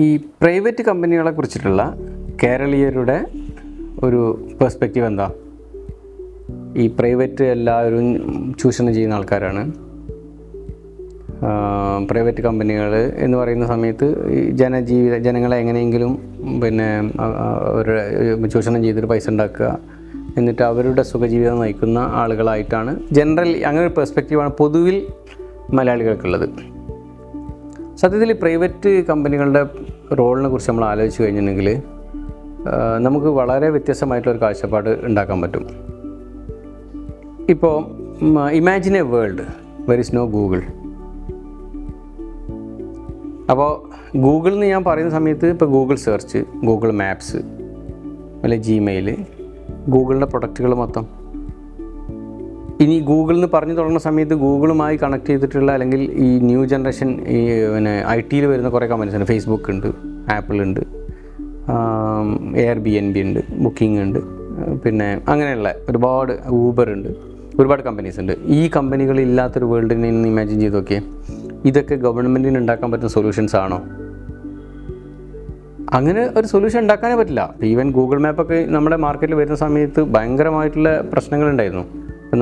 ഈ പ്രൈവറ്റ് കമ്പനികളെ കുറിച്ചിട്ടുള്ള കേരളീയരുടെ ഒരു പെർസ്പെക്റ്റീവ് എന്താ? ഈ പ്രൈവറ്റ് എല്ലാവരും ചൂഷണം ചെയ്യുന്ന ആൾക്കാരാണ്. പ്രൈവറ്റ് കമ്പനികൾ എന്ന് പറയുന്ന സമയത്ത് ജനജീവിത ജനങ്ങളെ എങ്ങനെയെങ്കിലും പിന്നെ അവരുടെ ചൂഷണം ചെയ്തിട്ട് പൈസ ഉണ്ടാക്കുക. എന്നിട്ട് അവരുടെ സുഖജീവിതം നയിക്കുന്ന ആളുകളായിട്ടാണ്. ജനറൽ അങ്ങനെ ഒരു പെർസ്പെക്റ്റീവാണ് പൊതുവിൽ മലയാളികൾക്കുള്ളത്. സത്യത്തിൽ പ്രൈവറ്റ് കമ്പനികളുടെ റോളിനെ കുറിച്ച് നമ്മൾ ആലോചിച്ച് കഴിഞ്ഞിട്ടുണ്ടെങ്കിൽ നമുക്ക് വളരെ വ്യത്യസ്തമായിട്ടുള്ളൊരു കാഴ്ചപ്പാട് ഉണ്ടാക്കാൻ പറ്റും. ഇപ്പോൾ imagine a world where is no Google. അപ്പോൾ ഗൂഗിൾ എന്ന് ഞാൻ പറയുന്ന സമയത്ത് ഇപ്പോൾ ഗൂഗിൾ സെർച്ച് ഗൂഗിൾ മാപ്സ് അല്ലെങ്കിൽ ജിമെയിൽ ഗൂഗിളിന്റെ പ്രൊഡക്റ്റുകൾ മൊത്തം. ഇനി ഗൂഗിൾ എന്ന് പറഞ്ഞു തുടങ്ങുന്ന സമയത്ത് ഗൂഗിളുമായി കണക്ട് ചെയ്തിട്ടുള്ള അല്ലെങ്കിൽ ഈ ന്യൂ ജനറേഷൻ ഈ പിന്നെ ഐ ടിയിൽ വരുന്ന കുറേ കമ്പനീസ് ഉണ്ട്. ഫേസ്ബുക്ക് ഉണ്ട് ആപ്പിൾ ഉണ്ട് എയർ ബി എൻ ബി ഉണ്ട് ബുക്കിംഗ് ഉണ്ട് പിന്നെ അങ്ങനെയുള്ള ഒരുപാട് ഊബർ ഉണ്ട് ഒരുപാട് കമ്പനീസ് ഉണ്ട്. ഈ കമ്പനികൾ ഇല്ലാത്തൊരു വേൾഡിനെ ഇന്ന് ഇമാജിൻ ചെയ്ത് നോക്കിയേ. ഇതൊക്കെ ഗവൺമെന്റിന് ഉണ്ടാക്കാൻ പറ്റുന്ന സൊല്യൂഷൻസ് ആണോ? അങ്ങനെ ഒരു സൊല്യൂഷൻ ഉണ്ടാക്കാനേ പറ്റില്ല. ഈവൻ ഗൂഗിൾ മാപ്പൊക്കെ നമ്മുടെ മാർക്കറ്റിൽ വരുന്ന സമയത്ത് ഭയങ്കരമായിട്ടുള്ള പ്രശ്നങ്ങളുണ്ടായിരുന്നു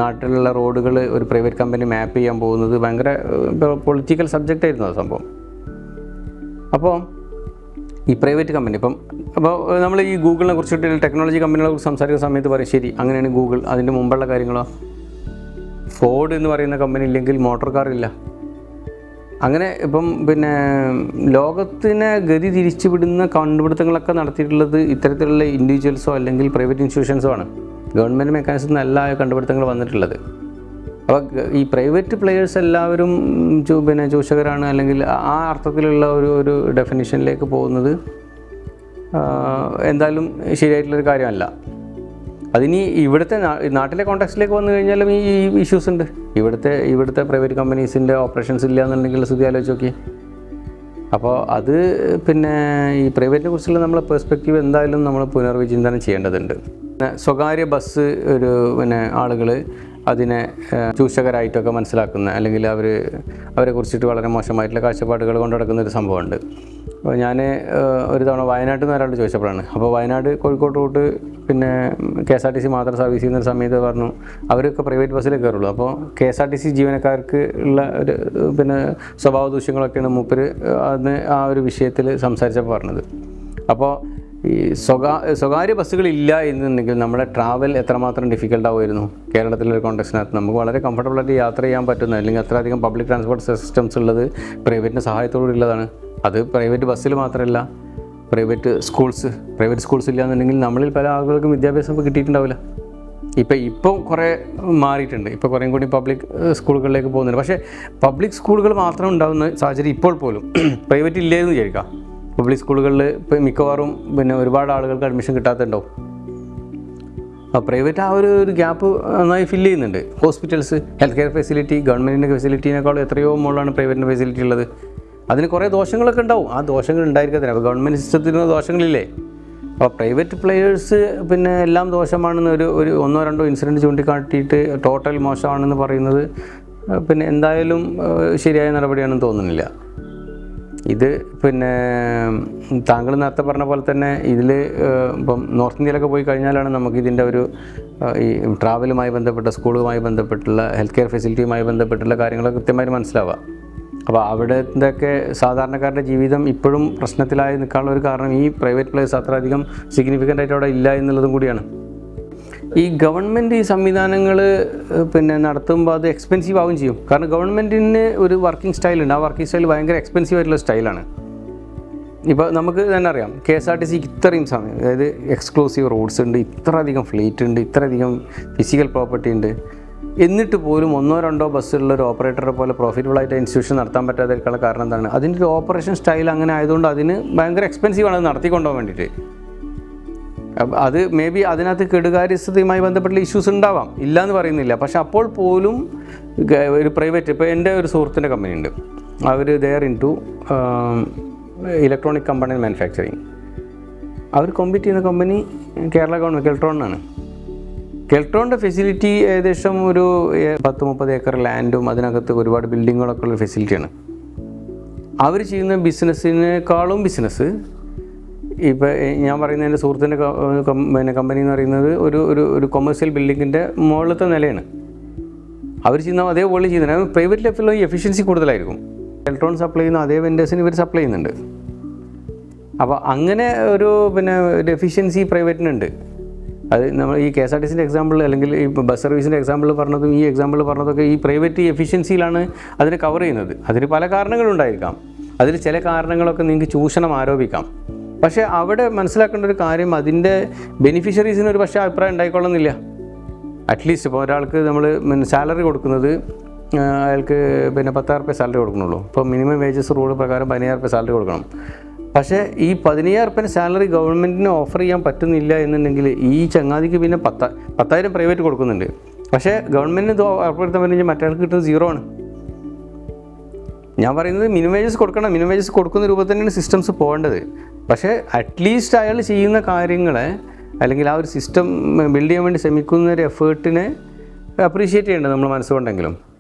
നാട്ടിലുള്ള റോഡുകൾ ഒരു പ്രൈവറ്റ് കമ്പനി മാപ്പ് ചെയ്യാൻ പോകുന്നത് ഭയങ്കര പൊളിറ്റിക്കൽ സബ്ജക്റ്റ് ആയിരുന്നു ആ സംഭവം. അപ്പോൾ ഈ പ്രൈവറ്റ് കമ്പനി ഇപ്പം അപ്പോൾ നമ്മൾ ഈ ഗൂഗിളിനെ കുറിച്ചിട്ട് ടെക്നോളജി കമ്പനികളെ കുറിച്ച് സംസാരിക്കുന്ന സമയത്ത് പറയും ശരി അങ്ങനെയാണ് ഗൂഗിൾ അതിന്റെ മുമ്പുള്ള കാര്യങ്ങളോ? ഫോർഡ് എന്ന് പറയുന്ന കമ്പനി ഇല്ലെങ്കിൽ മോട്ടോർ കാർ ഇല്ല. അങ്ങനെ ഇപ്പം പിന്നെ ലോകത്തിനെ ഗതി തിരിച്ചുവിടുന്ന കണ്ടുപിടുത്തങ്ങളൊക്കെ നടത്തിയിട്ടുള്ളത് ഇത്തരത്തിലുള്ള ഇൻഡിവിജ്വൽസോ അല്ലെങ്കിൽ പ്രൈവറ്റ് ഇൻസ്റ്റിറ്റ്യൂഷൻസോ ആണ്. ഗവൺമെന്റ് മെക്കാനിസം അല്ല ആ കണ്ടുപിടുത്തങ്ങൾ വന്നിട്ടുള്ളത്. അപ്പോൾ ഈ പ്രൈവറ്റ് പ്ലെയേഴ്സ് എല്ലാവരും പിന്നെ ചൂഷകരാണ് അല്ലെങ്കിൽ ആ അർത്ഥത്തിലുള്ള ഒരു ഒരു ഡെഫിനിഷനിലേക്ക് പോകുന്നത് എന്തായാലും ശരിയായിട്ടുള്ളൊരു കാര്യമല്ല. അതിനി ഇവിടുത്തെ നാട്ടിലെ കോൺടാക്സിലേക്ക് വന്നു കഴിഞ്ഞാലും ഈ ഇഷ്യൂസ് ഉണ്ട്. ഇവിടുത്തെ ഇവിടുത്തെ പ്രൈവറ്റ് കമ്പനീസിന്റെ ഓപ്പറേഷൻസ് ഇല്ല എന്നുണ്ടെങ്കിൽ സ്ഥിതി ആലോചിച്ച് നോക്കി അപ്പോൾ അത് പിന്നെ ഈ പ്രൈവറ്റിനെ കുറിച്ചുള്ള നമ്മളെ പെർസ്പെക്റ്റീവ് എന്തായാലും നമ്മൾ പുനർവിചിന്തനം ചെയ്യേണ്ടതുണ്ട്. സ്വകാര്യ ബസ് ഒരു പിന്നെ ആളുകൾ അതിനെ ചൂഷകരായിട്ടൊക്കെ മനസ്സിലാക്കുന്ന അല്ലെങ്കിൽ അവർ അവരെ കുറിച്ചിട്ട് വളരെ മോശമായിട്ടുള്ള കാഴ്ചപ്പാടുകൾ കൊണ്ടു നടക്കുന്ന ഒരു സംഭവമുണ്ട്. അപ്പോൾ ഞാൻ ഒരു തവണ വയനാട്ടിൽ നിന്ന് ഒരാളോട് ചോദിച്ചപ്പോഴാണ്. അപ്പോൾ വയനാട് കോഴിക്കോട് റൂട്ട് പിന്നെ K S R T C മാത്രം സർവീസ് ചെയ്യുന്ന ഒരു സമയത്ത് പറഞ്ഞു അവരൊക്കെ പ്രൈവറ്റ് ബസ്സിലേ കയറുള്ളൂ. അപ്പോൾ K S R T C ജീവനക്കാർക്ക് ഉള്ള ഒരു പിന്നെ സ്വഭാവ ദൂഷ്യങ്ങളൊക്കെയാണ് മൂപ്പര് അന്ന് ആ ഒരു വിഷയത്തിൽ സംസാരിച്ചപ്പോൾ പറഞ്ഞത്. അപ്പോൾ ഈ സ്വകാ സ്വകാര്യ ബസ്സുകൾ ഇല്ല എന്നുണ്ടെങ്കിൽ നമ്മുടെ ട്രാവൽ എത്രമാത്രം ഡിഫിക്കൽട്ട് ആവുമായിരുന്നു? കേരളത്തിലെ കോണ്ടക്സിനകത്ത് നമുക്ക് വളരെ കംഫർട്ടബിളായിട്ട് യാത്ര ചെയ്യാൻ പറ്റുന്ന അല്ലെങ്കിൽ അത്രയധികം പബ്ലിക് ട്രാൻസ്പോർട്ട് സിസ്റ്റംസ് ഉള്ളത് പ്രൈവറ്റിന്റെ സഹായത്തോടു ഉള്ളതാണ് അത് പ്രൈവറ്റ് ബസ്സിൽ മാത്രമല്ല പ്രൈവറ്റ് സ്കൂൾസ് പ്രൈവറ്റ് സ്കൂൾസ് ഇല്ല എന്നുണ്ടെങ്കിൽ നമ്മളിൽ പല ആളുകൾക്കും വിദ്യാഭ്യാസം കിട്ടിയിട്ടുണ്ടാവില്ല. ഇപ്പം ഇപ്പം കുറേ മാറിയിട്ടുണ്ട്. ഇപ്പോൾ കുറേയും കൂടി പബ്ലിക് സ്കൂളുകളിലേക്ക് പോകുന്നുണ്ട്. പക്ഷേ പബ്ലിക് സ്കൂളുകൾ മാത്രം ഉണ്ടാകുന്ന സാഹചര്യം ഇപ്പോൾ പോലും. പ്രൈവറ്റ് ഇല്ലേ എന്ന് വിചാരിക്കാം. പബ്ലിക് സ്കൂളുകളിൽ ഇപ്പോൾ മിക്കവാറും പിന്നെ ഒരുപാട് ആളുകൾക്ക് അഡ്മിഷൻ കിട്ടാത്തുണ്ടാവും പ്രൈവറ്റ് ആ ഒരു ഒരു ഗ്യാപ്പ് നന്നായി ഫില്ല് ചെയ്യുന്നുണ്ട്. ഹോസ്പിറ്റൽസ് ഹെൽത്ത് കെയർ ഫെസിലിറ്റി ഗവൺമെന്റിന്റെ ഫെസിലിറ്റീനേക്കാളും എത്രയോ മുകളിലാണ് പ്രൈവറ്റിന്റെ ഫെസിലിറ്റി ഉള്ളത്. അതിന് കുറേ ദോഷങ്ങളൊക്കെ ഉണ്ടാവും. ആ ദോഷങ്ങൾ ഉണ്ടായിരിക്കത്തില്ല അപ്പോൾ ഗവൺമെന്റ് സിസ്റ്റത്തിന് ദോഷങ്ങളില്ലേ? അപ്പോൾ പ്രൈവറ്റ് പ്ലെയേഴ്സ് പിന്നെ എല്ലാം ദോഷമാണെന്ന് ഒരു ഒരു ഒന്നോ രണ്ടോ ഇൻസിഡന്റ് ചൂണ്ടിക്കാട്ടിയിട്ട് ടോട്ടൽ മോശമാണെന്ന് പറയുന്നത് പിന്നെ എന്തായാലും ശരിയായ നടപടിയാണെന്ന് തോന്നുന്നില്ല. ഇത് പിന്നെ താങ്കൾ നേരത്തെ പറഞ്ഞ പോലെ തന്നെ ഇതിൽ ഇപ്പം നോർത്ത് ഇന്ത്യയിലൊക്കെ പോയി കഴിഞ്ഞാലാണ് നമുക്ക് ഇതിന്റെ ഒരു ഈ ട്രാവലുമായി ബന്ധപ്പെട്ട സ്കൂളുമായി ബന്ധപ്പെട്ടുള്ള ഹെൽത്ത് കെയർ ഫെസിലിറ്റിയുമായി ബന്ധപ്പെട്ടുള്ള കാര്യങ്ങൾ കൃത്യമായിട്ട് മനസ്സിലാവുക. അപ്പോൾ അവിടെന്തൊക്കെ സാധാരണക്കാരുടെ ജീവിതം ഇപ്പോഴും പ്രശ്നത്തിലായി നിൽക്കാനുള്ള ഒരു കാരണം ഈ പ്രൈവറ്റ് പ്ലേസ് അത്രയധികം സിഗ്നിഫിക്കന്റ് ആയിട്ട് അവിടെ ഇല്ല എന്നുള്ളതും കൂടിയാണ്. ഈ ഗവൺമെന്റ് ഈ സംവിധാനങ്ങൾ പിന്നെ നടത്തുമ്പോൾ അത് എക്സ്പെൻസീവ് ആവുകയും ചെയ്യും. കാരണം ഗവൺമെന്റിന് ഒരു വർക്കിംഗ് സ്റ്റൈൽ ഉണ്ട്. ആ വർക്കിംഗ് സ്റ്റൈൽ ഭയങ്കര എക്സ്പെൻസീവ് ആയിട്ടുള്ള സ്റ്റൈലാണ് ഇപ്പോൾ നമുക്ക് തന്നെ അറിയാം. കെ എസ് ആർ ടി സിക്ക് ഇത്രയും സമയം അതായത് എക്സ്ക്ലൂസീവ് റോഡ്സ് ഉണ്ട് ഇത്ര അധികം ഫ്ലീറ്റ് ഉണ്ട് ഇത്രയധികം ഫിസിക്കൽ പ്രോപ്പർട്ടി ഉണ്ട്. എന്നിട്ട് പോലും ഒന്നോ രണ്ടോ ബസ്സുള്ള ഒരു ഓപ്പറേറ്ററെ പോലെ പ്രോഫിറ്റബിൾ ആയിട്ട് ഇൻസ്റ്റിറ്റ്യൂഷൻ നടത്താൻ പറ്റാതിരിക്കാനുള്ള കാരണം എന്താണ്? അതിന്റെ ഒരു ഓപ്പറേഷൻ സ്റ്റൈൽ അങ്ങനെ ആയതുകൊണ്ട് അതിന് ഭയങ്കര എക്സ്പെൻസീവാണ് അത് നടത്തിക്കൊണ്ടുപോകാൻ വേണ്ടിയിട്ട്. അത് മേ ബി അതിനകത്ത് കെടുകാര്യസ്ഥതയുമായി ബന്ധപ്പെട്ട ഇഷ്യൂസ് ഉണ്ടാവാം. ഇല്ല എന്ന് പറയുന്നില്ല. പക്ഷെ അപ്പോൾ പോലും ഒരു പ്രൈവറ്റ് ഇപ്പോൾ എന്റെ ഒരു സുഹൃത്തിന്റെ കമ്പനി ഉണ്ട്. അവർ there in to electronic company manufacturing our compete ചെയ്യുന്ന കമ്പനി കേരള ഗവൺമെന്റ് കെൽട്രോണിനാണ് കെൽട്രോണിന്റെ ഫെസിലിറ്റി ഏകദേശം ഒരു പത്ത് മുപ്പത് ഏക്കർ ലാൻഡും അതിനകത്ത് ഒരുപാട് ബിൽഡിങ്ങുകളൊക്കെ ഉള്ള ഫെസിലിറ്റിയാണ് അവർ ചെയ്യുന്ന ബിസിനസ്സിനേക്കാളും ബിസിനസ് ഇപ്പോൾ ഞാൻ പറയുന്ന എന്റെ സുഹൃത്തിന്റെ പിന്നെ കമ്പനി എന്ന് പറയുന്നത് ഒരു ഒരു ഒരു കൊമേഴ്സ്യൽ ബിൽഡിങ്ങിന്റെ മുകളിലത്തെ നിലയാണ്. അവർ ചെയ്യുന്ന അതേ വോളിയം ചെയ്യുന്നത് പ്രൈവറ്റ് ഈ എഫിഷ്യൻസി കൂടുതലായിരിക്കും. ഇലക്ട്രോൺ സപ്ലൈ ചെയ്യുന്ന അതേ വെൻഡേഴ്സിന് ഇവർ സപ്ലൈ ചെയ്യുന്നുണ്ട്. അപ്പോൾ അങ്ങനെ ഒരു പിന്നെ ഒരു എഫിഷ്യൻസി പ്രൈവറ്റിനുണ്ട് അത് നമ്മൾ ഈ കെ എസ് ആർ ടി സിന്റെ എക്സാമ്പിൾ അല്ലെങ്കിൽ ഈ ബസ് സർവീസിന്റെ എക്സാമ്പിൾ പറഞ്ഞതും ഈ എക്സാമ്പിൾ പറഞ്ഞതൊക്കെ ഈ പ്രൈവറ്റ് എഫിഷ്യൻസിയിലാണ് അതിനെ കവർ ചെയ്യുന്നത്. അതിന് പല കാരണങ്ങളുണ്ടായിരിക്കാം. അതിൽ ചില കാരണങ്ങളൊക്കെ നിങ്ങൾക്ക് ചൂഷണം ആരോപിക്കാം. പക്ഷേ അവിടെ മനസ്സിലാക്കേണ്ട ഒരു കാര്യം അതിന്റെ ബെനിഫിഷ്യറീസിന് ഒരു പക്ഷേ അഭിപ്രായം ഉണ്ടായിക്കൊള്ളുന്നില്ല. അറ്റ്ലീസ്റ്റ് ഇപ്പോൾ ഒരാൾക്ക് നമ്മൾ സാലറി കൊടുക്കുന്നത് അയാൾക്ക് പിന്നെ പത്തായിരം റുപ്യ സാലറി കൊടുക്കണുള്ളൂ. ഇപ്പോൾ മിനിമം വേജസ് റൂൾ പ്രകാരം പതിനയ്യായിരം റുപ്യ സാലറി കൊടുക്കണം. പക്ഷേ ഈ പതിനയ്യായിരം റുപ്യ സാലറി ഗവൺമെന്റിന് ഓഫർ ചെയ്യാൻ പറ്റുന്നില്ല എന്നുണ്ടെങ്കിൽ ഈ ചങ്ങാതിക്ക് പിന്നെ പത്ത പത്തായിരം പ്രൈവറ്റ് കൊടുക്കുന്നുണ്ട്. പക്ഷേ ഗവൺമെന്റിന് ഇത് ഉറപ്പുവരുത്താൻ പറ്റുമെങ്കിൽ കിട്ടുന്നത് സീറോ ആണ്. ഞാൻ പറയുന്നത് മിനിമം വേജസ് കൊടുക്കണം. മിനിമം വേജസ് കൊടുക്കുന്ന രൂപത്തിൽ തന്നെയാണ് സിസ്റ്റംസ് പോകേണ്ടത്. പക്ഷേ അറ്റ്ലീസ്റ്റ് അയാൾ ചെയ്യുന്ന കാര്യങ്ങളെ അല്ലെങ്കിൽ ആ ഒരു സിസ്റ്റം ബിൽഡ് ചെയ്യാൻ വേണ്ടി ശ്രമിക്കുന്ന ഒരു എഫേർട്ടിനെ അപ്രീഷിയേറ്റ് ചെയ്യേണ്ടത് നമ്മൾ മനസ്സുകൊണ്ടെങ്കിലും.